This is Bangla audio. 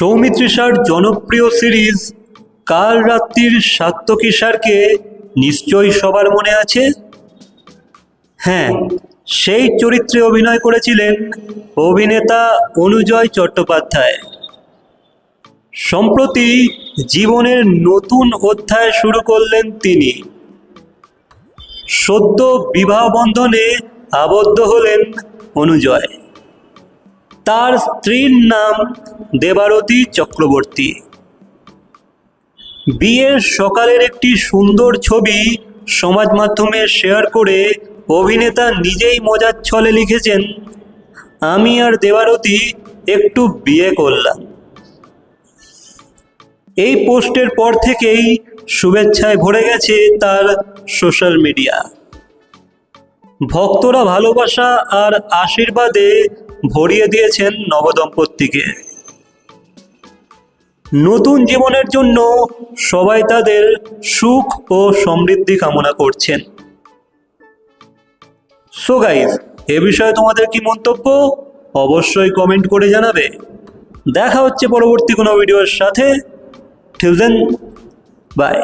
সৌমিত্রিষার জনপ্রিয় সিরিজ কাল রাত্রির সাত্যকিসারকে নিশ্চয়ই সবার মনে আছে? হ্যাঁ সেই চরিত্রে অভিনয় করেছিলেন অভিনেতা অনুজয় চট্টোপাধ্যায়। সম্প্রতি জীবনের নতুন অধ্যায় শুরু করলেন তিনি। সদ্য বিবাহ বন্ধনে আবদ্ধ হলেন অনুজয়। তার স্ত্রীর নাম দেবারতী চক্রবর্তী। বিয়ের সকালের একটি সুন্দর ছবি সমাজ মাধ্যমে শেয়ার করে অভিনেতা নিজেই মজার ছলে লিখেছেন, আমি আর দেবারতী একটু বিয়ে করলাম। এই পোস্টের পর থেকেই শুভেচ্ছায় ভরে গেছে তার সোশ্যাল মিডিয়া। ভক্তরা ভালোবাসা আর আশীর্বাদে ভরিয়ে দিয়েছেন নবদম্পতিকে। নতুন জীবনের জন্য সবাই তাদের সুখ ও সমৃদ্ধি কামনা করছেন। সো গাইজ এ বিষয়ে তোমাদের কি মন্তব্য? অবশ্যই কমেন্ট করে জানাবে। দেখা হচ্ছে পরবর্তী কোনো ভিডিওর সাথে। Till then by